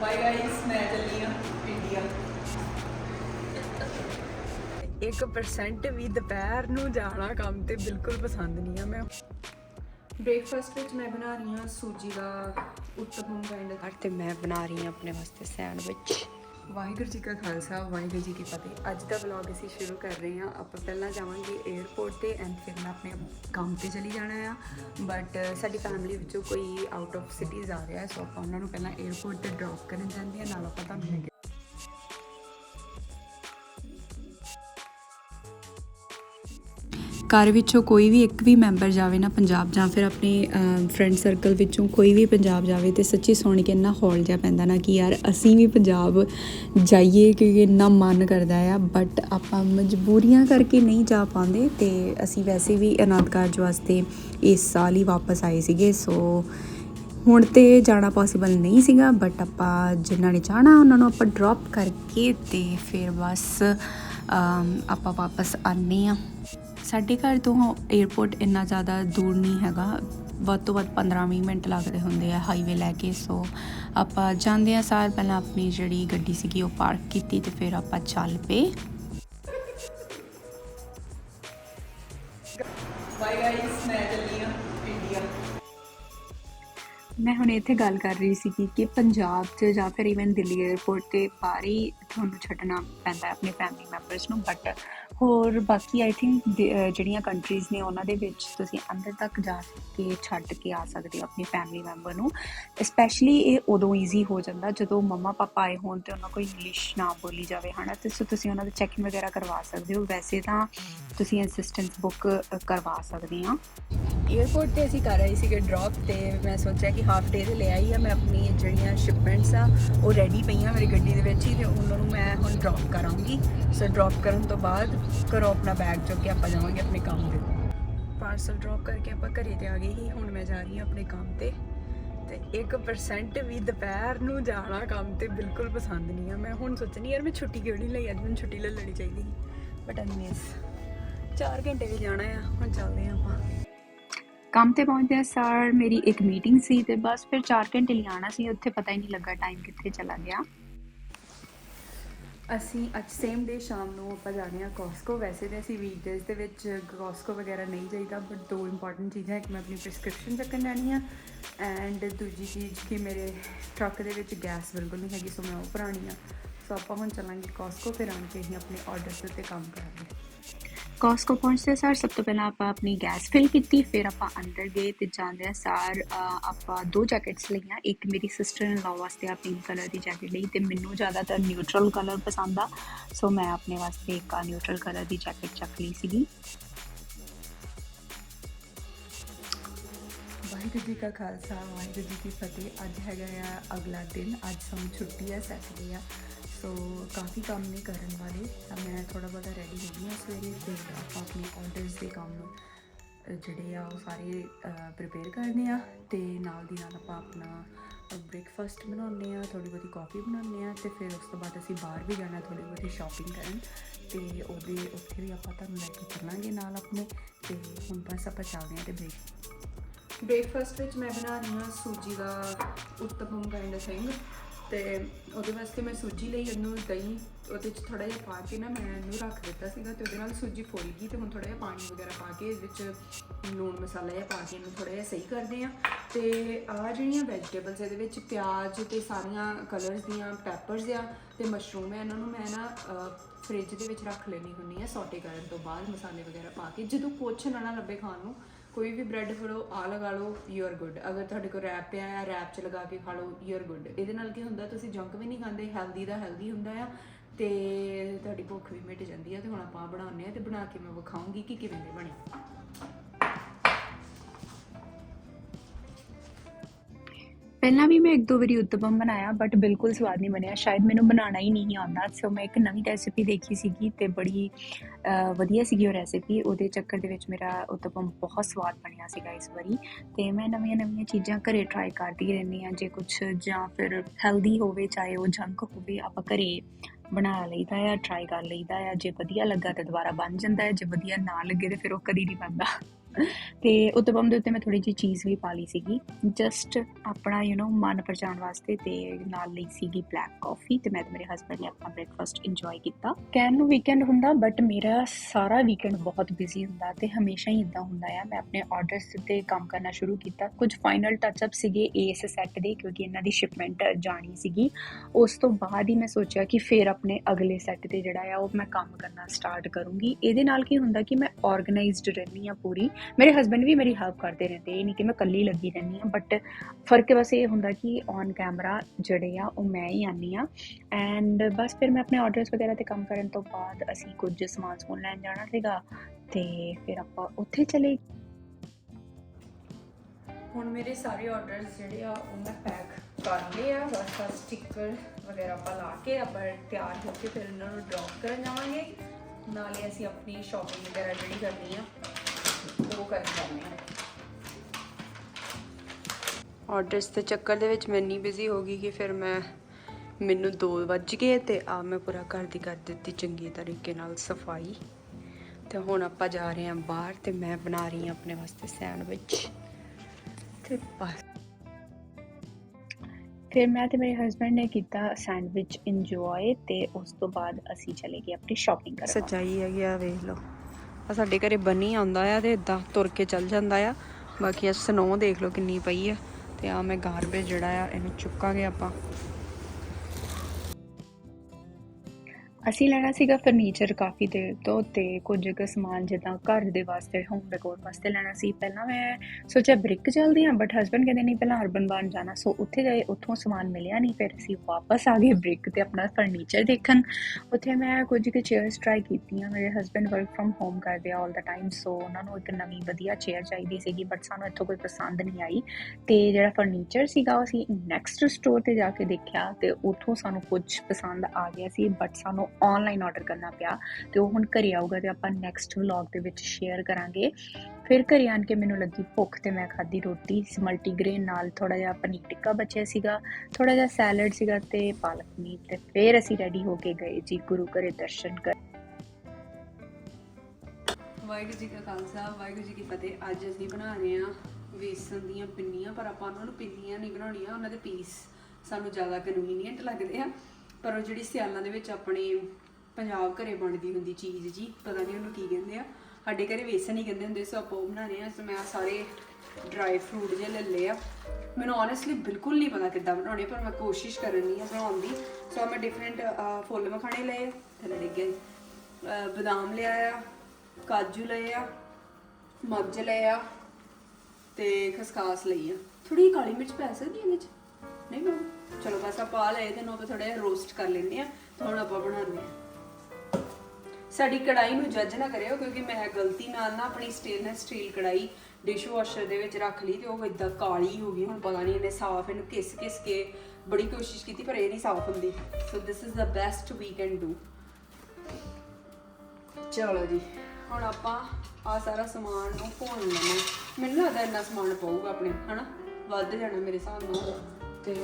ਬਾਈ guys ਮੈਂ ਚੱਲੀ ਆ ਇੰਡੀਆ 1% ਵੀ ਦੁਪਹਿਰ ਨੂੰ ਜਾਣਾ ਕੰਮ ਤੇ ਬਿਲਕੁਲ ਪਸੰਦ ਨਹੀਂ ਆ ਮੈਂ। ਬ੍ਰੇਕਫਾਸਟ ਵਿੱਚ ਮੈਂ ਬਣਾ ਰਹੀ ਹਾਂ ਸੂਜੀ ਦਾ ਉੱਤਪਮ ਕਾਈਂਡ ਤੇ ਮੈਂ ਬਣਾ ਰਹੀ ਹਾਂ ਆਪਣੇ ਵਾਸਤੇ ਸੈਂਡਵਿਚ। ਵਾਹਿਗੁਰੂ ਜੀ ਕਾ ਖਾਲਸਾ, ਵਾਹਿਗੁਰੂ ਜੀ ਕੀ ਫਤਿਹ। ਅੱਜ ਦਾ ਵਲੌਗ ਅਸੀਂ ਸ਼ੁਰੂ ਕਰ ਰਹੇ ਹਾਂ। ਆਪਾਂ ਪਹਿਲਾਂ ਜਾਵਾਂਗੇ 에ਅਰਪੋਰਟ ਤੇ ਐਂਡ ਫਿਰ ਮੈਂ ਆਪਣੇ ਕੰਮ ਤੇ ਚਲੀ ਜਾਣਾ ਆ। ਬਟ ਸਾਡੀ ਫੈਮਿਲੀ ਵਿੱਚੋਂ ਕੋਈ ਆਊਟ ਆਫ ਸਿਟੀਜ਼ ਆ ਰਿਹਾ ਸੋ ਆਪਾਂ ਉਹਨਾਂ ਨੂੰ ਪਹਿਲਾਂ 에ਅਰਪੋਰਟ ਤੇ ਡ੍ਰੌਪ ਕਰਨ ਜਾਂਦੇ ਆ ਨਾਲ ਆਪਾਂ ਤੁਹਾਨੂੰ ਘਰ ਵਿੱਚੋਂ ਕੋਈ ਵੀ ਇੱਕ ਵੀ ਮੈਂਬਰ ਜਾਵੇ ਨਾ ਪੰਜਾਬ, ਜਾਂ ਫਿਰ ਆਪਣੇ ਫਰੈਂਡ ਸਰਕਲ ਵਿੱਚੋਂ ਕੋਈ ਵੀ ਪੰਜਾਬ ਜਾਵੇ ਤੇ ਸੱਚੀ ਸੁਣ ਕੇ ਇੰਨਾ ਹੌਲ ਜਿਹਾ ਪੈਂਦਾ ਨਾ ਕਿ ਯਾਰ ਅਸੀਂ ਵੀ ਪੰਜਾਬ ਜਾਈਏ ਕਿਉਂਕਿ ਇੰਨਾ ਮਨ ਕਰਦਾ ਆ ਬਟ ਆਪਾਂ ਮਜਬੂਰੀਆਂ ਕਰਕੇ ਨਹੀਂ ਜਾ ਪਾਉਂਦੇ ਤੇ ਅਸੀਂ ਵੈਸੇ ਵੀ ਅਨਾਥ ਕਾਰਜ ਵਾਸਤੇ ਇਸ ਸਾਲ ਹੀ ਵਾਪਸ ਆਏ ਸੀਗੇ, ਸੋ ਹੁਣ ਤੇ ਜਾਣਾ ਪੋਸੀਬਲ ਨਹੀਂ ਸੀਗਾ ਬਟ ਆਪਾਂ ਜਿਨ੍ਹਾਂ ਨੇ ਜਾਣਾ ਉਹਨਾਂ ਨੂੰ ਆਪਾਂ ਡ੍ਰੌਪ ਕਰਕੇ ਤੇ ਫਿਰ ਬਸ ਆਪਾਂ ਵਾਪਸ ਆਨੇ ਆ ਸਾਡੇ ਘਰ ਤੋਂ 에ਅਰਪੋਰਟ ਇੰਨਾ ਜ਼ਿਆਦਾ ਦੂਰ ਨਹੀਂ ਹੈਗਾ। ਵੱਧ ਤੋਂ ਵੱਧ 15-20 ਮਿੰਟ ਲੱਗਦੇ ਹੁੰਦੇ ਆ ਹਾਈਵੇ ਲੈ ਕੇ ਸੋ ਆਪਾਂ ਜਾਂਦੇ ਆ ਸਾਰ ਪਹਿਲਾਂ ਆਪਣੀ ਜਿਹੜੀ ਗੱਡੀ ਸੀਗੀ ਉਹ ਪਾਰਕ ਕੀਤੀ ਤੇ ਫਿਰ ਆਪਾਂ ਚੱਲ ਪਏ। ਬਾਈ ਗਾਇਸ ਮੈਂ ਚੱਲੀ ਆ ਇੰਡੀਆ ਮੈਂ ਹੁਣ ਇੱਥੇ ਗੱਲ ਕਰ ਰਹੀ ਸੀ ਕਿ ਪੰਜਾਬ 'ਚ ਜਾਂ ਫਿਰ ਇਵਨ ਦਿੱਲੀ 에ਅਰਪੋਰਟ ਤੇ ਪਾਰੀ ਤੁਹਾਨੂੰ ਛੱਡਣਾ ਪੈਂਦਾ ਹੈ ਆਪਣੇ ਫੈਮਿਲੀ ਮੈਂਬਰਸ ਨੂੰ ਬਟ ਹੋਰ ਬਾਕੀ ਆਈ ਥਿੰਕ ਜਿਹੜੀਆਂ ਕੰਟਰੀਜ਼ ਨੇ ਉਹਨਾਂ ਦੇ ਵਿੱਚ ਤੁਸੀਂ ਅੰਦਰ ਤੱਕ ਜਾ ਕੇ ਛੱਡ ਕੇ ਆ ਸਕਦੇ ਹੋ ਆਪਣੀ ਫੈਮਿਲੀ ਮੈਂਬਰ ਨੂੰ। ਸਪੈਸ਼ਲੀ ਇਹ ਉਦੋਂ ਈਜ਼ੀ ਹੋ ਜਾਂਦਾ ਜਦੋਂ ਮੰਮਾ ਪਾਪਾ ਆਏ ਹੋਣ ਤੇ ਉਹਨਾਂ ਕੋਈ ਇੰਗਲਿਸ਼ ਨਾ ਬੋਲੀ ਜਾਵੇ, ਹਨਾ? ਤੇ ਸੋ ਤੁਸੀਂ ਉਹਨਾਂ ਦੇ ਚੈਕਿੰਗ ਵਗੈਰਾ ਕਰਵਾ ਸਕਦੇ ਹੋ। ਵੈਸੇ ਤਾਂ ਤੁਸੀਂ ਅਸਿਸਟੈਂਸ ਬੁੱਕ ਕਰਵਾ ਸਕਦੇ ਆ ਏਅਰਪੋਰਟ ਤੇ ਅਸੀਂ ਕਰ ਰਹੇ ਸੀਗੇ ਡ੍ਰੌਪ ਤੇ ਮੈਂ ਸੋਚਿਆ ਕਿ ਹਾਫ ਡੇ ਦੇ ਲੈ ਆਈ ਆ, ਮੈਂ ਆਪਣੀ ਜਿਹੜੀਆਂ ਸ਼ਿਪਮੈਂਟਸ ਆ, ਉਹ ਰੈਡੀ ਪਈਆਂ ਮੇਰੀ ਗੱਡੀ ਦੇ ਵਿੱਚ ਹੀ ਤੇ ਉਹਨਾਂ ਨੂੰ ਮੈਂ ਹੁਣ ਡ੍ਰੌਪ ਕਰਾਂਗੀ। ਸੋ ਡ੍ਰੌਪ ਕਰਨ ਤੋਂ ਬਾਅਦ ਘਰੋਂ ਆਪਣਾ ਬੈਗ ਚੁੱਕ ਕੇ ਆਪਾਂ ਜਾਵਾਂਗੇ ਆਪਣੇ ਕੰਮ ਤੇ। ਪਾਰਸਲ ਡ੍ਰੌਪ ਕਰਕੇ ਆਪਾਂ ਘਰੇ ਤੇ ਆ ਗਏ ਹੀ ਹੁਣ ਮੈਂ ਜਾ ਰਹੀ ਹਾਂ ਆਪਣੇ ਕੰਮ ਤੇ। ਤੇ 1% ਵੀ ਦੁਪਹਿਰ ਨੂੰ ਜਾਣਾ ਕੰਮ ਤੇ ਬਿਲਕੁਲ ਪਸੰਦ ਨਹੀਂ ਆ। ਮੈਂ ਹੁਣ ਸੋਚਣੀ ਯਾਰ ਮੈਂ ਛੁੱਟੀ ਕਿਉਂ ਨਹੀਂ ਲਈ? ਅੱਜ ਮੈਨੂੰ ਛੁੱਟੀ ਲੈ ਲੈਣੀ ਚਾਹੀਦੀ ਸੀ। ਬਟ ਐਨੀਵੇਸ 4 ਘੰਟੇ ਵੀ ਜਾਣਾ ਆ ਹੁਣ ਚੱਲਦੇ ਆ ਆਪਾਂ। ਕੰਮ ਤੇ ਪਹੁੰਚਦਿਆਂ ਸਾਰ ਮੇਰੀ ਇੱਕ ਮੀਟਿੰਗ ਸੀ ਤੇ ਬਸ ਫਿਰ 4 ਘੰਟੇ ਲਈ ਆਣਾ ਸੀ। ਉੱਥੇ ਪਤਾ ਹੀ ਨਹੀਂ ਲੱਗਾ ਟਾਈਮ ਕਿੱਥੇ ਚਲਾ ਗਿਆ। ਅਸੀਂ ਅੱਜ ਸੇਮ ਡੇ ਸ਼ਾਮ ਨੂੰ ਆਪਾਂ ਜਾਣੇ ਹਾਂ ਕੋਸਕੋ ਵੈਸੇ ਤੇ ਅਸੀਂ ਵੀਕਡੇਜ਼ ਦੇ ਵਿੱਚ ਕੋਸਕੋ ਵਗੈਰਾ ਨਹੀਂ ਜਾਈਦਾ ਬਟ ਦੋ ਇੰਪੋਰਟੈਂਟ ਚੀਜ਼ਾਂ, ਇੱਕ ਮੈਂ ਆਪਣੀ ਪ੍ਰਿਸਕ੍ਰਿਪਸ਼ਨ ਚੱਕਣ ਜਾਣੀ ਆ ਐਂਡ ਦੂਜੀ ਚੀਜ਼ ਕਿ ਮੇਰੇ ਟਰੱਕ ਦੇ ਵਿੱਚ ਗੈਸ ਬਿਲਕੁਲ ਨਹੀਂ ਹੈਗੀ ਸੋ ਮੈਂ ਉਹ ਭਰਾਣੀ ਆ। ਸੋ ਆਪਾਂ ਹੁਣ ਚੱਲਾਂਗੇ ਕੋਸਕੋ ਫਿਰ ਆਣ ਕੇ ਅਸੀਂ ਆਪਣੇ ਆਰਡਰਸ ਦੇ ਉੱਤੇ ਕੰਮ ਕਰਾਂਗੇ। ਕੋਸਕੋ ਪਹੁੰਚਦੇ ਸਾਰ। ਸਭ ਤੋਂ ਪਹਿਲਾਂ ਆਪਾਂ ਆਪਣੀ ਗੈਸ ਫਿਲ ਕੀਤੀ ਫਿਰ ਆਪਾਂ ਅੰਦਰ ਗਏ ਤੇ ਜਾਂਦੇ ਸਾਰ ਅ, ਆਪਾਂ ਦੋ ਜੈਕਟਸ ਲਈਆਂ। ਇੱਕ ਮੇਰੀ ਸਿਸਟਰ ਇਨ ਲਾ ਵਾਸਤੇ ਆ ਪਿੰਕ ਕਲਰ ਦੀ ਜੈਕਟ ਲਈ ਤੇ ਮੈਨੂੰ ਜ਼ਿਆਦਾਤਰ ਨਿਊਟਰਲ ਕਲਰ ਪਸੰਦ ਆ। ਸੋ ਮੈਂ ਆਪਣੇ ਵਾਸਤੇ ਇੱਕ ਨਿਊਟਰਲ ਕਲਰ ਦੀ ਜੈਕਟ ਚੱਕ ਲਈ ਸੀਗੀ। ਵਾਹਿਗੁਰੂ ਜੀ ਕਾ ਖਾਲਸਾ ਵਾਹਿਗੁਰੂ ਜੀ ਕੀ ਫਤਿਹ। ਅੱਜ ਹੈਗਾ ਆ ਅਗਲਾ ਦਿਨ ਅੱਜ ਸਾਨੂੰ ਛੁੱਟੀ ਆ ਸੈਟਰਡੇ ਆ। ਸੋ ਕਾਫੀ ਕੰਮ ਨੇ ਕਰਨ ਵਾਲੇ। ਮੈਂ ਥੋੜਾ ਬਹੁਤਾ ਰੈਡੀ ਹੋ ਗਈ ਹਾਂ ਸਵੇਰੇ ਤੇ ਆਪਾਂ ਆਪਣੇ ਆਰਡਰਸ ਦੇ ਕੰਮ ਜਿਹੜੇ ਆ ਉਹ ਸਾਰੇ ਪ੍ਰਿਪੇਅਰ ਕਰਨੇ ਆ ਤੇ ਨਾਲ ਦੀ ਨਾਲ ਆਪਾਂ ਆਪਣਾ ਬ੍ਰੇਕਫਾਸਟ ਬਣਾਉਂਦੇ ਆ ਥੋੜੀ ਬਹੁਤੀ ਕਾਫੀ ਬਣਾਉਂਦੇ ਆ ਤੇ ਫਿਰ ਉਸ ਤੋਂ ਬਾਅਦ ਅਸੀਂ ਬਾਹਰ ਵੀ ਜਾਣਾ ਥੋੜੀ ਬਹੁਤੀ ਸ਼ਾਪਿੰਗ ਕਰਨ। ਤੇ ਉਹਦੇ, ਉੱਥੇ ਵੀ ਆਪਾਂ ਤੁਹਾਨੂੰ ਲੈ ਕੇ ਚੱਲਾਂਗੇ ਨਾਲ ਆਪਣੇ। ਤੇ ਹੁਣ ਬਸ ਆਪਾਂ ਚੱਲਦੇ ਆ ਤੇ ਬ੍ਰੇਕ ਬ੍ਰੇਕਫਾਸਟ ਵਿੱਚ ਮੈਂ ਬਣਾ ਰਹੀ ਹਾਂ ਸੂਜੀ ਦਾ ਉੱਤਪਮ ਕਾਈਂਡ ਆਫ ਥਿੰਗ ਤੇ ਉਹਦੇ ਵਾਸਤੇ ਮੈਂ ਸੂਜੀ ਲਈ ਇਹਨੂੰ ਦਹੀਂ ਉਹਦੇ ਚ ਥੋੜਾ ਜਿਹਾ ਪਾ ਕੇ ਨਾ ਮੈਂ ਇਹਨੂੰ ਰੱਖ ਦਿੱਤਾ ਸੀਗਾ ਤੇ ਉਹਦੇ ਨਾਲ ਸੂਜੀ ਫੁੱਲ ਗਈ ਤੇ ਹੁਣ ਥੋੜਾ ਜਿਹਾ ਪਾਣੀ ਵਗੈਰਾ ਪਾ ਕੇ ਇਹਦੇ ਵਿੱਚ ਲੂਣ ਮਸਾਲਾ ਜਿਹਾ ਪਾ ਕੇ ਇਹਨੂੰ ਥੋੜਾ ਜਿਹਾ ਸਹੀ ਕਰਦੇ ਆ ਤੇ ਆ ਜਿਹੜੀਆਂ ਵੈਜੀਟੇਬਲਸ ਇਹਦੇ ਵਿੱਚ ਪਿਆਜ਼ ਤੇ ਸਾਰੀਆਂ ਕਲਰਸ ਦੀਆਂ ਪੈਪਰਸ ਆ ਤੇ ਮਸ਼ਰੂਮ ਹੈ ਇਹਨਾਂ ਨੂੰ ਮੈਂ ਨਾ ਫ੍ਰਿਜ ਦੇ ਵਿੱਚ ਰੱਖ ਲੈਣੀ ਹੁੰਦੀ ਆ ਸੌਟੇ ਕਰਨ ਤੋਂ ਬਾਅਦ ਮਸਾਲੇ ਵਗੈਰਾ ਪਾ ਕੇ। ਜਦੋਂ ਕੁਛ ਨਾ ਨਾ ਲੱਭੇ ਖਾਣ ਨੂੰ ਕੋਈ ਵੀ ਬ੍ਰੈਡ ਫੜੋ ਆ ਲਗਾ ਲਓ ਯੂ ਆਰ ਗੁੱਡ ਅਗਰ ਤੁਹਾਡੇ ਕੋਲ ਰੈਪ ਪਿਆ ਆ ਰੈਪ ਚ ਲਗਾ ਕੇ ਖਾ ਲਓ ਯੂ ਆਰ ਗੁੱਡ ਇਹਦੇ ਨਾਲ ਕੀ ਹੁੰਦਾ, ਤੁਸੀਂ ਜੰਕ ਵੀ ਨਹੀਂ ਖਾਂਦੇ ਹੈਲਦੀ ਦਾ ਹੈਲਦੀ ਹੁੰਦਾ ਆ, ਤੇ ਤੁਹਾਡੀ ਭੁੱਖ ਵੀ ਮਿਟ ਜਾਂਦੀ ਆ, ਤੇ ਹੁਣ ਆਪਾਂ ਬਣਾਉਂਦੇ ਆ, ਤੇ ਬਣਾ ਕੇ ਮੈਂ ਵਿਖਾਉਂਗੀ ਕਿ ਕਿਵੇਂ ਦੇ ਬਣੇ। ਪਹਿਲਾਂ ਵੀ ਮੈਂ ਇੱਕ ਦੋ ਵਾਰੀ ਉਤਪਮ ਬਣਾਇਆ ਬਟ ਬਿਲਕੁਲ ਸਵਾਦ ਨਹੀਂ ਬਣਿਆ। ਸ਼ਾਇਦ ਮੈਨੂੰ ਬਣਾਉਣਾ ਹੀ ਨਹੀਂ ਆਉਂਦਾ। ਸੋ ਮੈਂ ਇੱਕ ਨਵੀਂ ਰੈਸਿਪੀ ਦੇਖੀ ਸੀਗੀ ਤੇ ਬੜੀ ਵਧੀਆ ਸੀਗੀ ਉਹ ਰੈਸਿਪੀ ਉਹਦੇ ਚੱਕਰ ਦੇ ਵਿੱਚ ਮੇਰਾ ਉਤਪਮ ਬਹੁਤ ਸਵਾਦ ਬਣਿਆ ਸੀਗਾ ਇਸ ਵਾਰੀ। ਤੇ ਮੈਂ ਨਵੀਆਂ ਨਵੀਆਂ ਚੀਜ਼ਾਂ ਘਰੇ ਟਰਾਈ ਕਰਦੀ ਰਹਿੰਦੀ ਆ ਜੇ ਕੁਝ ਜਾਂ ਫਿਰ ਹੈਲਦੀ ਹੋਵੇ, ਚਾਹੇ ਉਹ ਜੰਕ ਹੋਵੇ, ਆਪਾਂ ਘਰੇ ਬਣਾ ਲਈਦਾ ਆ ਟਰਾਈ ਕਰ ਲਈਦਾ ਆ। ਜੇ ਵਧੀਆ ਲੱਗਾ ਤਾਂ ਦੁਬਾਰਾ ਬਣ ਜਾਂਦਾ ਹੈ ਜੇ ਵਧੀਆ ਨਾ ਲੱਗੇ ਤੇ ਫਿਰ ਉਹ ਕਦੀ ਨਹੀਂ ਬਣਦਾ। ਤੇ ਉਤਪਮ ਦੇ ਉੱਤੇ ਮੈਂ ਥੋੜੀ ਜਿਹੀ ਚੀਜ਼ ਵੀ ਪਾ ਲਈ ਸੀਗੀ। ਜਸਟ ਆਪਣਾ ਯੂ نو ਮਨ ਪਰਚਾਉਣ ਵਾਸਤੇ ਤੇ ਨਾਲ ਲਈ ਸੀਗੀ ਬਲੈਕ ਕਾਫੀ ਤੇ ਮੈਂ ਤੇ ਮੇਰੇ ਹਸਬੰਡ ਨੇ ਆਪਣਾ ਬ੍ਰੇਕਫਾਸਟ ਇੰਜੋਏ ਕੀਤਾ। ਕਹਿਣ ਨੂੰ ਵੀਕਐਂਡ ਹੁੰਦਾ ਬਟ ਮੇਰਾ ਸਾਰਾ ਵੀਕਐਂਡ ਬਹੁਤ ਬਿਜ਼ੀ ਹੁੰਦਾ ਤੇ ਹਮੇਸ਼ਾ ਹੀ ਇਦਾਂ ਹੁੰਦਾ ਆ। ਮੈਂ ਆਪਣੇ ਆਰਡਰਸ ਤੇ ਕੰਮ ਕਰਨਾ ਸ਼ੁਰੂ ਕੀਤਾ। ਕੁਝ ਫਾਈਨਲ ਟੱਚ ਅਪ ਸੀਗੇ ਇਸ ਸੈੱਟ ਦੇ ਕਿਉਂਕਿ ਇਹਨਾਂ ਦੀ ਸ਼ਿਪਮੈਂਟ ਜਾਣੀ ਸੀਗੀ। ਉਸ ਤੋਂ ਬਾਅਦ ਹੀ ਮੈਂ ਸੋਚਿਆ ਕਿ ਫਿਰ ਆਪਣੇ ਅਗਲੇ ਸੈੱਟ ਤੇ ਜਿਹੜਾ ਆ, ਉਹ ਮੈਂ ਕੰਮ ਕਰਨਾ ਸਟਾਰਟ ਕਰੂੰਗੀ। ਇਹਦੇ ਨਾਲ ਕੀ ਹੁੰਦਾ ਕਿ ਮੈਂ ਆਰਗੇਨਾਈਜ਼ਡ ਰਹਿੰਦੀ ਆ ਪੂਰੀ। ਮੇਰੇ ਹਸਬੰਡ ਵੀ ਮੇਰੀ ਹੈਲਪ ਕਰਦੇ ਰਹਿੰਦੇ, ਇਹ ਨਹੀਂ ਕਿ ਮੈਂ ਇਕੱਲੀ ਲੱਗੀ ਰਹਿੰਦੀ ਆ ਬਟ ਫ਼ਰਕ ਬਸ ਇਹ ਹੁੰਦਾ ਕਿ ਔਨ ਕੈਮਰਾ ਜਿਹੜੇ ਆ, ਉਹ ਮੈਂ ਹੀ ਆਨੀ ਆ ਐਂਡ ਬਸ ਫਿਰ ਮੈਂ ਆਪਣੇ ਆਰਡਰਸ ਵਗੈਰਾ ਤੇ ਕੰਮ ਕਰਨ ਤੋਂ ਬਾਅਦ ਅਸੀਂ ਕੁਝ ਸਮਾਨ ਸਮੂਨ ਲੈਣ ਜਾਣਾ ਸੀਗਾ ਤੇ ਫਿਰ ਆਪਾਂ ਉੱਥੇ ਚਲੇ ਹੁਣ ਮੇਰੇ ਸਾਰੇ ਆਰਡਰਸ ਜਿਹੜੇ ਆ, ਉਹ ਮੈਂ ਪੈਕ ਕਰ ਲਏ ਆ, ਬਸ ਆ ਸਟicker ਵਗੈਰਾ ਆਪਾਂ ਲਾ ਕੇ ਆਪਾਂ ਤਿਆਰ ਹੋ ਕੇ ਫਿਰ ਇਹਨਾਂ ਨੂੰ ਡ੍ਰੌਪ ਕਰਨ ਜਾਵਾਂਗੇ। ਨਾਲੇ ਅਸੀਂ ਆਪਣੀ ਸ਼ਾਪਿੰਗ ਵਗੈਰਾ ਜਿਹੜੀ ਕਰਨੀ ਆ ਉਹ ਆਰਡਰਸ ਦੇ ਚੱਕਰ ਦੇ ਵਿੱਚ ਮੈਂ ਇੰਨੀ ਬਿਜ਼ੀ ਹੋ ਗਈ ਕਿ ਫਿਰ ਮੈਂ ਮੈਨੂੰ 2 ਵੱਜ ਗਏ ਤੇ ਆ ਮੈਂ ਪੂਰਾ ਘਰ ਦੀ ਕਰ ਦਿੱਤੀ ਚੰਗੀ ਤਰੀਕੇ ਨਾਲ ਸਫ਼ਾਈ। ਤੇ ਹੁਣ ਆਪਾਂ ਜਾ ਰਹੇ ਹਾਂ ਬਾਹਰ ਤੇ ਮੈਂ ਬਣਾ ਰਹੀ ਹਾਂ ਆਪਣੇ ਵਾਸਤੇ ਸੈਂਡਵਿਚ। ਤੇ ਬਸ। ਫਿਰ ਮੈਂ ਤੇ ਮੇਰੇ ਹਸਬੰਡ ਨੇ ਕੀਤਾ ਸੈਂਡਵਿਚ ਇੰਜੋਏ ਤੇ ਉਸ ਤੋਂ ਬਾਅਦ ਅਸੀਂ ਚਲੇ ਗਏ ਆਪਣੀ ਸ਼ਾਪਿੰਗ ਕਰਨ। ਸੱਚਾਈ ਹੈਗੀ ਆ ਵੇਖ ਲਓ। ਆ ਸਾਡੇ ਘਰੇ ਬਣੀ ਆਉਂਦਾ ਆ ਤੇ ਇਦਾਂ ਤੁਰ ਕੇ ਚੱਲ ਜਾਂਦਾ ਆ। ਬਾਕੀ ਆ ਸਨੋ ਦੇਖ ਲਓ ਕਿੰਨੀ ਪਈ ਆ। ਤੇ ਆ ਮੈਂ ਗਾਰਬੇਜ ਜਿਹੜਾ ਆ, ਇਹਨੂੰ ਚੁੱਕਾਂਗੇ ਆਪਾਂ। ਅਸੀਂ ਲੈਣਾ ਸੀਗਾ ਫਰਨੀਚਰ ਕਾਫੀ ਦੇਰ ਤੋਂ ਤੇ ਕੁਝ ਕੁ ਸਮਾਨ ਜਿੱਦਾਂ ਘਰ ਦੇ ਵਾਸਤੇ ਹੋਮ ਡੈਕੋਰ ਵਾਸਤੇ ਲੈਣਾ ਸੀ। ਪਹਿਲਾਂ ਮੈਂ ਸੋਚਿਆ ਬ੍ਰਿਕ ਚੱਲਦੇ ਹਾਂ ਬਟ ਹਸਬੰਡ ਕਹਿੰਦੇ ਨਹੀਂ, ਪਹਿਲਾਂ ਅਰਬਨ ਬਾਰਨ ਜਾਣਾ। ਸੋ ਉੱਥੇ ਗਏ, ਉੱਥੋਂ ਸਮਾਨ ਮਿਲਿਆ ਨਹੀਂ, ਫਿਰ ਅਸੀਂ ਵਾਪਸ ਆ ਗਏ ਬ੍ਰਿਕ ਤੇ ਆਪਣਾ ਫਰਨੀਚਰ ਦੇਖਣ। ਉੱਥੇ ਮੈਂ ਕੁਝ ਕੁ ਚੇਅਰਸ ਟਰਾਈ ਕੀਤੀਆਂ, ਮੇਰੇ ਹਸਬੰਡ ਵਰਕ ਫਰਮ ਹੋਮ ਕਰਦੇ ਆ ਆਲ ਦਾ ਟਾਈਮ ਸੋ ਉਹਨਾਂ ਨੂੰ ਇੱਕ ਨਵੀਂ ਵਧੀਆ ਚੇਅਰ ਚਾਹੀਦੀ ਸੀਗੀ ਬਟ ਸਾਨੂੰ ਇੱਥੋਂ ਕੋਈ ਪਸੰਦ ਨਹੀਂ ਆਈ। ਤੇ ਜਿਹੜਾ ਫਰਨੀਚਰ ਸੀਗਾ ਅਸੀਂ ਨੈਕਸਟ ਸਟੋਰ ਤੇ ਜਾ ਕੇ ਦੇਖਿਆ ਤੇ ਉੱਥੋਂ ਸਾਨੂੰ ਕੁਝ ਪਸੰਦ ਆ ਗਿਆ ਸੀ ਬਟ ਸਾਨੂੰ ਆਨਲਾਈਨ ਆਰਡਰ ਕਰਨਾ ਪਿਆ ਤੇ ਉਹ ਹੁਣ ਘਰੇ ਆਊਗਾ ਤੇ ਆਪਾਂ ਨੈਕਸਟ ਵਲੌਗ ਦੇ ਵਿੱਚ ਸ਼ੇਅਰ ਕਰਾਂਗੇ। ਫਿਰ ਘਰੇ ਆਣ ਕੇ ਮੈਨੂੰ ਲੱਗੀ ਭੁੱਖ ਤੇ ਮੈਂ ਖਾਧੀ ਰੋਟੀ ਮਲਟੀਗ੍ਰੇਨ ਨਾਲ ਥੋੜਾ ਜਿਹਾ ਪਨੀਰ ਟਿੱਕਾ ਬਚਿਆ ਸੀਗਾ ਥੋੜਾ ਜਿਹਾ ਸੈਲਡ ਸੀਗਾ ਤੇ ਪਾਲਕ ਪਨੀਰ ਤੇ ਫਿਰ ਅਸੀਂ ਰੈਡੀ ਹੋ ਕੇ ਗਏ ਜੀ ਗੁਰੂ ਘਰੇ ਦਰਸ਼ਨ ਕਰ ਵਾਹਿਗੁਰੂ ਜੀ ਕਾ ਖਾਲਸਾ, ਵਾਹਿਗੁਰੂ ਜੀ ਕੀ ਫਤਿਹ। ਅੱਜ ਅਸੀਂ ਬਣਾ ਰਹੇ ਹਾਂ ਵੇਸਣ ਦੀਆਂ ਪਿੰਨੀਆਂ, ਪਰ ਆਪਾਂ ਉਹਨਾਂ ਨੂੰ ਪਿੰਨੀਆਂ ਨਹੀਂ ਬਣਾਉਣੀਆਂ, ਉਹਨਾਂ ਦੇ ਪੀਸ ਸਾਨੂੰ ਜ਼ਿਆਦਾ ਕਨਵੀਨੀਅੰਟ ਲੱਗਦੇ ਆ। ਪਰ ਉਹ ਜਿਹੜੀ ਸਿਆਲਾਂ ਦੇ ਵਿੱਚ ਆਪਣੇ ਪੰਜਾਬ ਘਰੇ ਬਣਦੀ ਹੁੰਦੀ ਚੀਜ਼ ਜੀ, ਪਤਾ ਨਹੀਂ ਉਹਨੂੰ ਕੀ ਕਹਿੰਦੇ ਆ। ਸਾਡੇ ਘਰੇ ਵੇਸਣ ਹੀ ਕਹਿੰਦੇ ਹੁੰਦੇ, ਸੋ ਆਪਾਂ ਉਹ ਬਣਾ ਰਹੇ ਹਾਂ। ਸੋ ਮੈਂ ਆਹ ਸਾਰੇ ਡਰਾਈ ਫਰੂਟ ਜੇ ਲੈ ਲਏ ਆ। ਮੈਨੂੰ ਓਨੈਸਟਲੀ ਬਿਲਕੁਲ ਨਹੀਂ ਪਤਾ ਕਿੱਦਾਂ ਬਣਾਉਣੇ, ਪਰ ਮੈਂ ਕੋਸ਼ਿਸ਼ ਕਰਨੀ ਆ ਬਣਾਉਣ ਦੀ। ਸੋ ਮੈਂ ਡਿਫਰੈਂਟ ਫੁੱਲ ਮਖਾਣੇ ਲਏ ਥੱਲੇ ਡਿੱਗੇ ਅਹ ਬਦਾਮ ਲਿਆ ਆ, ਕਾਜੂ ਲਏ ਆ ਮਗਜ ਲਏ ਆ ਤੇ ਖਸਖਾਸ ਲਈ ਆ। ਥੋੜੀ ਕਾਲੀ ਮਿਰਚ ਪੈ ਸਕਦੀ ਹੈ 'ਚ? ਨਹੀਂ ਬਾਬੂ ਚਲੋ ਬਸ ਆਪਾਂ ਆਹ ਲਏ ਤੇ ਨੂੰ ਆਪਾਂ ਥੋੜਾ ਜਿਹਾ ਰੋਸਟ ਕਰ ਲੈਂਦੇ ਆ ਤੇ ਹੁਣ ਆਪਾਂ ਬਣਾਉਂਦੇ ਆ ਸਾਡੀ ਕੜਾਈ ਨੂੰ ਜੱਜ ਨਾ ਕਰਿਓ, ਕਿਉਂਕਿ ਮੈਂ ਗਲਤੀ ਨਾਲ ਨਾ ਆਪਣੀ ਸਟੇਨਲੈਸ ਸਟੀਲ ਕੜਾਈ ਡਿਸ਼ ਵਾਸ਼ਰ ਦੇ ਵਿੱਚ ਰੱਖ ਲਈ ਤੇ ਉਹ ਇਦਾਂ ਕਾਲੀ ਹੋ ਗਈ, ਹੁਣ ਪਤਾ ਨਹੀਂ ਇਹਨੇ ਸਾਫ਼ ਇਹਨੂੰ ਕਿਸ ਕਿਸ ਕੇ ਬੜੀ ਕੋਸ਼ਿਸ਼ ਕੀਤੀ, ਪਰ ਇਹ ਨਹੀਂ ਸਾਫ਼ ਹੁੰਦੀ। So this is the best we can do ਚਲੋ ਜੀ, ਹੁਣ ਆਪਾਂ ਆ ਸਾਰਾ ਸਮਾਨ ਨੂੰ ਭੁੰਨ ਲੈਣਾ ਮੈਨੂੰ ਲੱਗਦਾ ਇੰਨਾ ਸਮਾਨ ਪਊਗਾ ਆਪਣੇ, ਹਨਾ? ਵੱਧ ਜਾਣਾ ਮੇਰੇ ਹਿਸਾਬ ਨਾਲ। ਤੇ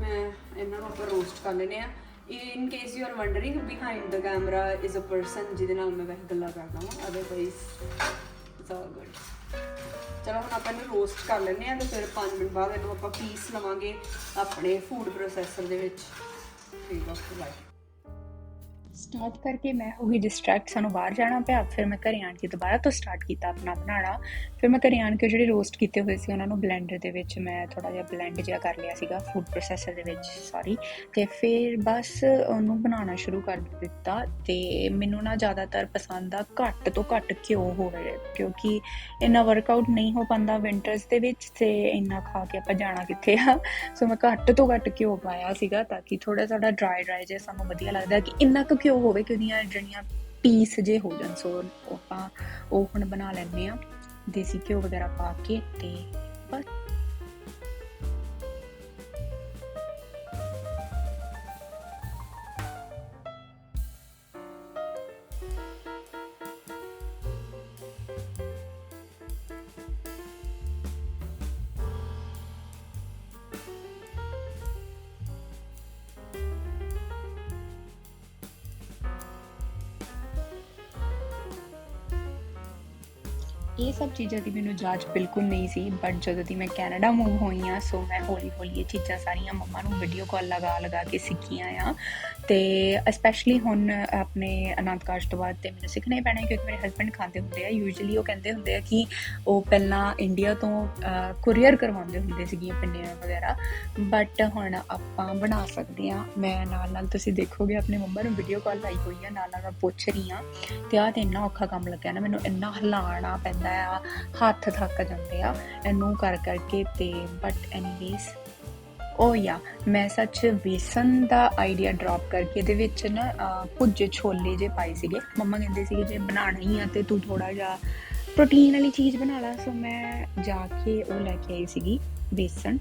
ਮੈਂ ਇਹਨਾਂ ਨੂੰ ਆਪਾਂ ਰੋਸਟ ਕਰ ਲੈਨੇ ਆ in case you are wondering behind the camera is a person ਜਿਹਦੇ ਨਾਲ ਮੈਂ ਵੈਸੇ ਗੱਲਾਂ ਕਰਦਾ ਹਾਂ ਅਦਰਵਾਈਜ਼ ਇਟਸ ਆਲ ਗੁੱਡ ਚਲੋ ਹੁਣ ਆਪਾਂ ਇਹਨੂੰ ਰੋਸਟ ਕਰ ਲੈਨੇ ਆ ਤੇ ਫਿਰ 5 ਮਿੰਟ ਬਾਅਦ ਇਹਨੂੰ ਆਪਾਂ ਪੀਸ ਲਵਾਂਗੇ ਆਪਣੇ ਫੂਡ ਪ੍ਰੋਸੈਸਰ ਦੇ ਵਿੱਚ। ਠੀਕ ਆ ਲਾਈਕ ਸਟਾਰਟ ਕਰਕੇ ਮੈਂ ਹੋ ਗਈ ਡਿਸਟਰੈਕਟ ਸਾਨੂੰ ਬਾਹਰ ਜਾਣਾ ਪਿਆ, ਫਿਰ ਮੈਂ ਘਰੇ ਆਣ ਕੇ ਦੁਬਾਰਾ ਤੋਂ ਸਟਾਰਟ ਕੀਤਾ ਆਪਣਾ ਬਣਾਉਣਾ। ਫਿਰ ਮੈਂ ਘਰੇ ਆਣ ਕੇ ਜਿਹੜੇ ਰੋਸਟ ਕੀਤੇ ਹੋਏ ਸੀ ਉਹਨਾਂ ਨੂੰ ਬਲੈਂਡਰ ਦੇ ਵਿੱਚ ਮੈਂ ਥੋੜਾ ਜਿਹਾ ਬਲੈਂਡ ਜਿਹਾ ਕਰ ਲਿਆ ਸੀਗਾ ਫੂਡ ਪ੍ਰੋਸੈਸਰ ਦੇ ਵਿੱਚ ਸੌਰੀ ਤੇ ਫਿਰ ਬਸ ਉਹਨੂੰ ਬਣਾਉਣਾ ਸ਼ੁਰੂ ਕਰ ਦਿੱਤਾ ਤੇ ਮੈਨੂੰ ਨਾ ਜ਼ਿਆਦਾਤਰ ਪਸੰਦ ਆ ਘੱਟ ਤੋਂ ਘੱਟ ਘਿਓ ਹੋਵੇ, ਕਿਉਂਕਿ ਇੰਨਾ ਵਰਕਆਊਟ ਨਹੀਂ ਹੋ ਪਾਉਂਦਾ ਵਿੰਟਰਸ ਦੇ ਵਿੱਚ ਤੇ ਇੰਨਾ ਖਾ ਕੇ ਆਪਾਂ ਜਾਣਾ ਕਿੱਥੇ ਆ। ਸੋ ਮੈਂ ਘੱਟ ਤੋਂ ਘੱਟ ਘਿਓ ਪਾਇਆ ਸੀਗਾ ਤਾਂ ਕਿ ਥੋੜਾ ਸਾਡਾ ਡਰਾਈ ਡਰਾਈ ਜਿਹਾ ਸਾਨੂੰ ਵਧੀਆ ਲੱਗਦਾ ਕਿ ਇੰਨਾ ਕੁ ਘਿਓ ਹੋਵੇ ਕਿ ਉਹਦੀਆਂ ਜਿਹੜੀਆਂ ਪੀਸ ਜੇ ਹੋ ਜਾਣ, ਸੋ ਆਪਾਂ ਉਹ ਹੁਣ ਬਣਾ ਲੈਂਦੇ ਆ ਦੇਸੀ ਘਿਓ ਵਗੈਰਾ ਪਾ ਕੇ ਤੇ ਬਸ। ਇਹ ਸਭ ਚੀਜ਼ਾਂ ਦੀ ਮੈਨੂੰ ਜਾਚ ਬਿਲਕੁਲ ਨਹੀਂ ਸੀ ਬਟ ਜਦੋਂ ਦੀ ਮੈਂ ਕੈਨੇਡਾ ਮੂਵ ਹੋਈ ਆ ਸੋ ਮੈਂ ਹੌਲੀ ਹੌਲੀ ਇਹ ਚੀਜ਼ਾਂ ਸਾਰੀਆਂ ਮੰਮਾ ਨੂੰ ਵੀਡੀਓ ਕਾਲ ਲਗਾ ਲਗਾ ਕੇ ਸਿੱਖੀਆਂ ਆ। ਤੇ ਸਪੈਸ਼ਲੀ ਹੁਣ ਆਪਣੇ ਅਨੰਤ ਕਾਸ਼ ਤੋਂ ਬਾਅਦ ਤੇ ਮੈਨੂੰ ਸਿੱਖਣਾ ਹੀ ਪੈਣਾ ਕਿਉਂਕਿ ਮੇਰੇ ਹਸਬੰਡ ਖਾਂਦੇ ਹੁੰਦੇ ਆ। ਯੂਜੂਲੀ ਉਹ ਕਹਿੰਦੇ ਹੁੰਦੇ ਆ ਕਿ ਉਹ ਪਹਿਲਾਂ ਇੰਡੀਆ ਤੋਂ ਕੁਰੀਅਰ ਕਰਵਾਉਂਦੇ ਹੁੰਦੇ ਸੀਗੀਆਂ ਪਿੰਨੀਆਂ ਵਗੈਰਾ। ਬਟ ਹੁਣ ਆਪਾਂ ਬਣਾ ਸਕਦੇ ਆ ਮੈਂ ਨਾਲ ਨਾਲ ਤੁਸੀਂ ਦੇਖੋਗੇ, ਆਪਣੇ ਮੰਮਾ ਨੂੰ ਵੀਡੀਓ ਕਾਲ ਲਾਈ ਹੋਈ ਆ, ਨਾਲ ਨਾਲ ਮੈਂ ਪੁੱਛ ਰਹੀ ਆ ਤੇ ਆਹ ਤੇ ਇੰਨਾ ਔਖਾ ਕੰਮ ਲੱਗਿਆ ਨਾ, ਮੈਨੂੰ ਇੰਨਾ ਹਿਲਾਉਣਾ ਪੈਂਦਾ ਆ ਹੱਥ ਥੱਕ ਜਾਂਦੇ ਆ ਇਹਨੂੰ ਕਰ ਕਰਕੇ ਤੇ ਬਟ ਐਨੀਵੇਜ਼ ਓ ਯਾ ਮੈਂ ਸੱਚ ਵੇਸਨ ਦਾ ਆਈਡੀਆ ਡ੍ਰੌਪ ਕਰਕੇ ਇਹਦੇ ਵਿੱਚ ਨਾ ਅਹ, ਛੋਲੇ ਜੇ ਪਾਏ ਸੀਗੇ। ਮੰਮਾ ਕਹਿੰਦੇ ਸੀਗੇ ਜੇ ਬਣਾਉਣਾ ਹੀ ਆ ਤੇ ਤੂੰ ਥੋੜਾ ਜਿਹਾ ਪ੍ਰੋਟੀਨ ਵਾਲੀ ਚੀਜ਼ ਬਣਾ ਲਾ। ਸੋ ਮੈਂ ਜਾ ਕੇ ਉਹ ਲੈ ਕੇ ਆਈ ਸੀਗੀ ਵੇਸਨ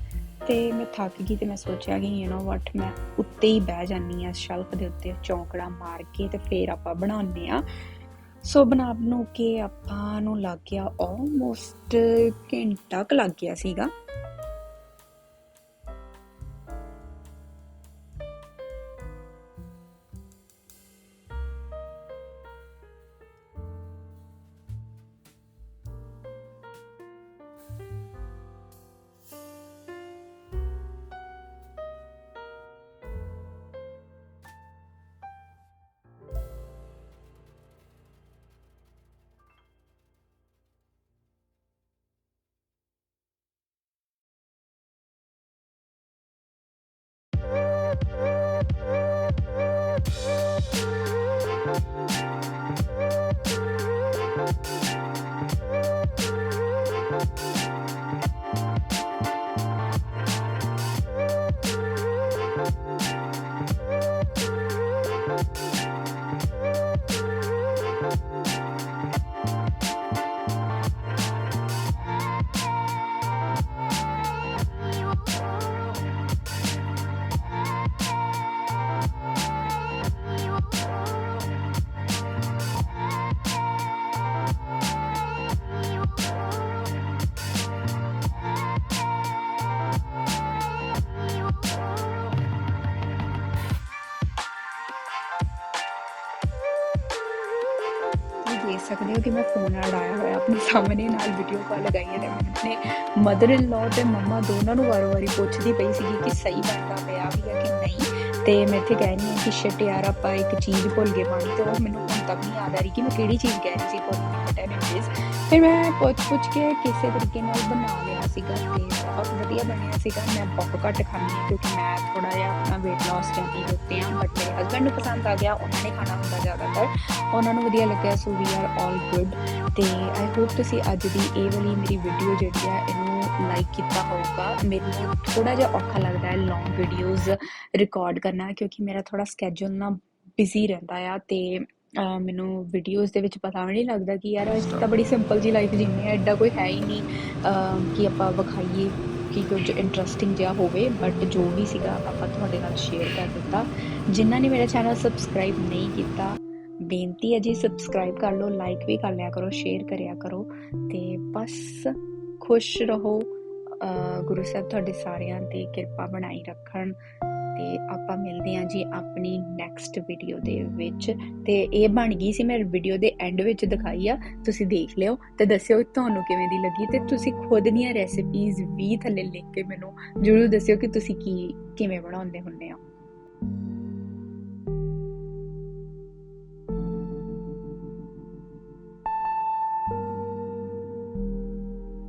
ਤੇ ਮੈਂ ਥੱਕ ਗਈ ਤੇ ਮੈਂ ਸੋਚਿਆ ਕਿ ਯੂ نو ਵਾਟ ਮੈਂ ਉੱਤੇ ਹੀ ਬਹਿ ਜਾਨੀ ਆ ਸ਼ੈਲਫ ਦੇ ਉੱਤੇ ਚੌਂਕੜਾ ਮਾਰ ਕੇ ਤੇ ਫੇਰ ਆਪਾਂ ਬਣਾਉਂਦੇ ਆ। ਸੋ ਬਣਾ ਬਣੂ ਕੇ ਆਪਾਂ ਨੂੰ ਲੱਗ ਗਿਆ ਆਲਮੋਸਟ ਘੰਟਾ ਕੁ ਲੱਗ ਗਿਆ ਸੀਗਾ। ਸਕਦੇ ਹੋ ਕਿ ਮੈਂ ਫੋਨ ਨਾਲ ਆਇਆ ਹੋਇਆ, ਆਪਣੇ ਸਾਹਮਣੇ ਨਾਲ ਵੀਡੀਓ ਕਾਲ ਲਗਾਈ ਹੈ ਮੈਂ ਆਪਣੇ ਮਦਰ ਇਨ ਲਾਅ ਤੇ ਮੰਮਾ ਦੋਨਾਂ ਨੂੰ ਵਾਰ-ਵਾਰੀ ਪੁੱਛਦੀ ਪਈ ਸੀਗੀ ਕਿ ਸਹੀ ਬਣਦਾ ਪਿਆ ਵੀ ਹੈ ਕਿ ਨਹੀਂ। ਤੇ ਮੈਂ ਇੱਥੇ ਕਹਿ ਰਹੀ ਹਾਂ ਕਿ ਸ਼ਿਟ ਯਾਰ, ਆਪਾਂ ਇੱਕ ਚੀਜ਼ ਭੁੱਲ ਗਏ ਪਾਣੀ ਤੇ। ਉਹ ਮੈਨੂੰ ਹੁਣ ਤੱਕ ਨਹੀਂ ਯਾਦ ਆ ਰਹੀ ਕਿ ਮੈਂ ਕਿਹੜੀ ਚੀਜ਼ ਕਹਿ ਰਹੀ ਸੀ ਭੁੱਲ ਗਈ ਬਟ ਐਨੀਵੇਜ਼ ਫਿਰ ਮੈਂ ਪੁੱਛ-ਪੁੱਛ ਕੇ ਕਿਸੇ ਤਰੀਕੇ ਨਾਲ ਬਣਾ ਲਿਆ। ਸੀਗਾ ਤੇ ਬਹੁਤ ਵਧੀਆ ਬਣਿਆ ਸੀਗਾ। ਮੈਂ ਬਹੁਤ ਘੱਟ ਖਾਂਦੀ ਹਾਂ ਕਿਉਂਕਿ ਮੈਂ ਥੋੜਾ ਜਿਹਾ ਆਪਣਾ weight loss ਚਾਹਤੀ ਹੁੰਦੀ ਹਾਂ ਬਟ ਮੇਰੇ ਹਸਬੰਡ ਨੂੰ ਪਸੰਦ ਆ ਗਿਆ, ਉਹਨਾਂ ਨੇ ਖਾਣਾ ਹੁੰਦਾ ਜ਼ਿਆਦਾਤਰ। ਉਹਨਾਂ ਨੂੰ ਵਧੀਆ ਲੱਗਿਆ ਸੋ ਵੀ ਆਰ ਆਲ ਗੁੱਡ ਤੇ ਆਈ ਹੋਪ ਤੁਸੀਂ ਅੱਜ ਦੀ ਇਹ ਵਾਲੀ ਮੇਰੀ ਵੀਡੀਓ ਜਿਹੜੀ ਆ, ਇਹਨੂੰ ਲਾਈਕ ਕੀਤਾ ਹੋਊਗਾ। ਮੈਨੂੰ ਥੋੜਾ ਜਿਹਾ ਔਖਾ ਲੱਗਦਾ ਹੈ ਲੌਂਗ ਵੀਡੀਓਜ਼ ਰਿਕਾਰਡ ਕਰਨਾ, ਕਿਉਂਕਿ ਮੇਰਾ ਥੋੜਾ ਸਕੇਜੂਲ ਨਾ ਬਿਜ਼ੀ ਰਹਿੰਦਾ ਆ। ਤੇ ਮੈਨੂੰ ਵੀਡੀਓਜ਼ ਦੇ ਵਿੱਚ ਪਤਾ ਵੀ ਨਹੀਂ ਲੱਗਦਾ ਕਿ ਯਾਰ ਅੱਜ ਤਾਂ ਬੜੀ ਸਿੰਪਲ ਜੀ ਲਾਈਫ ਜੀਣੀ ਹੈ ਐਡਾ ਕੋਈ ਹੈ ਹੀ ਨਹੀਂ। ਕਿ ਆਪਾਂ ਵਿਖਾਈਏ ਕਿ ਕੁਝ ਇੰਟਰਸਟਿੰਗ ਜਿਹਾ ਹੋਵੇ ਬਟ ਜੋ ਵੀ ਸੀਗਾ ਆਪਾਂ ਤੁਹਾਡੇ ਨਾਲ ਸ਼ੇਅਰ ਕਰ ਦਿੱਤਾ। ਜਿਨ੍ਹਾਂ ਨੇ ਮੇਰਾ ਚੈਨਲ ਸਬਸਕ੍ਰਾਈਬ ਨਹੀਂ ਕੀਤਾ ਬੇਨਤੀ ਹੈ ਜੀ ਸਬਸਕ੍ਰਾਈਬ ਕਰ ਲਓ ਲਾਈਕ ਵੀ ਕਰ ਲਿਆ ਕਰੋ ਸ਼ੇਅਰ ਕਰਿਆ ਕਰੋ ਤੇ ਬਸ ਖੁਸ਼ ਰਹੋ। ਗੁਰੂ ਸਾਹਿਬ ਤੁਹਾਡੇ ਸਾਰਿਆਂ ਤੇ ਕਿਰਪਾ ਬਣਾਈ ਰੱਖਣ। ਤੇ ਆਪਾਂ ਮਿਲਦੇ ਹਾਂ ਜੀ ਆਪਣੀ ਨੈਕਸਟ ਵੀਡੀਓ ਦੇ ਵਿੱਚ। ਤੇ ਇਹ ਬਣ ਗਈ ਸੀ ਮੈਂ ਵੀਡੀਓ ਦੇ ਐਂਡ ਵਿੱਚ ਦਿਖਾਈ ਆ। ਤੁਸੀਂ ਦੇਖ ਲਿਓ ਤੇ ਦੱਸਿਓ ਤੁਹਾਨੂੰ ਕਿਵੇਂ ਦੀ ਲੱਗੀ ਤੇ ਤੁਸੀਂ ਖੁਦ ਦੀਆਂ ਰੈਸਿਪੀਜ਼ ਵੀ ਥੱਲੇ ਲਿਖ ਕੇ ਮੈਨੂੰ ਜਰੂਰ ਦੱਸਿਓ ਕਿ ਤੁਸੀਂ ਕੀ, ਕਿਵੇਂ ਬਣਾਉਂਦੇ ਹੁੰਦੇ ਆ